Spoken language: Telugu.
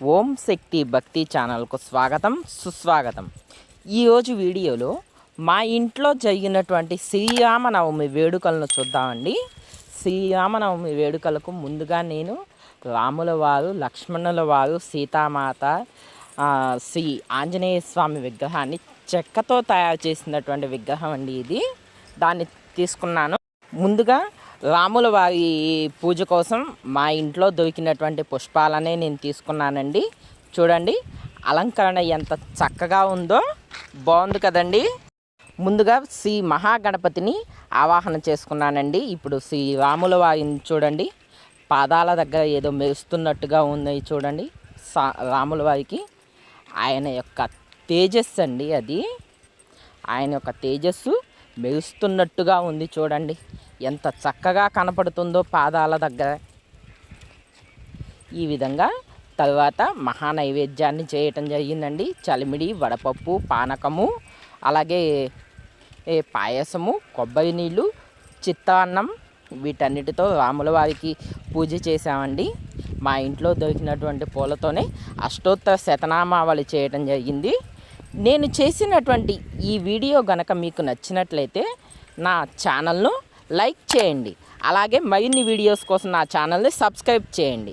ఓం శక్తి భక్తి ఛానల్కు స్వాగతం సుస్వాగతం. ఈరోజు వీడియోలో మా ఇంట్లో జరిగినటువంటి శ్రీరామనవమి వేడుకలను చూద్దామండి. శ్రీరామనవమి వేడుకలకు ముందుగా నేను రాముల వారు లక్ష్మణుల వారు సీతామాత శ్రీ ఆంజనేయ స్వామి విగ్రహాన్ని చెక్కతో తయారు చేసినటువంటి విగ్రహం అండి ఇది. దాన్ని తీసుకున్నాను. ముందుగా రాముల వారి పూజ కోసం మా ఇంట్లో దొరికినటువంటి పుష్పాలనే నేను తీసుకున్నానండి. చూడండి అలంకరణ ఎంత చక్కగా ఉందో. బాగుంది కదండి. ముందుగా శ్రీ మహాగణపతిని ఆవాహన చేసుకున్నానండి. ఇప్పుడు శ్రీ రాముల వారిని చూడండి పాదాల దగ్గర ఏదో మెరుస్తున్నట్టుగా ఉన్నాయి చూడండి సా రాముల వారికి. ఆయన యొక్క తేజస్సు అండి అది. ఆయన యొక్క తేజస్సు మెరుస్తున్నట్టుగా ఉంది చూడండి. ఎంత చక్కగా కనపడుతుందో పాదాల దగ్గర. ఈ విధంగా తర్వాత మహా నైవేద్యాన్ని చేయటం జరిగిందండి. చలిమిడి వడపప్పు పానకము అలాగే పాయసము కొబ్బరి నీళ్ళు చిత్తాన్నం వీటన్నిటితో రాముల వారికి పూజ చేశామండి. మా ఇంట్లో దొరికినటువంటి పూలతోనే అష్టోత్తర శతనామావళి చేయటం జరిగింది. నేను చేసినటువంటి ఈ వీడియో గనక మీకు నచ్చినట్లయితే నా ఛానల్ను లైక్ చేయండి. అలాగే మరిన్ని వీడియోస్ కోసం నా ఛానల్ని సబ్స్క్రైబ్ చేయండి.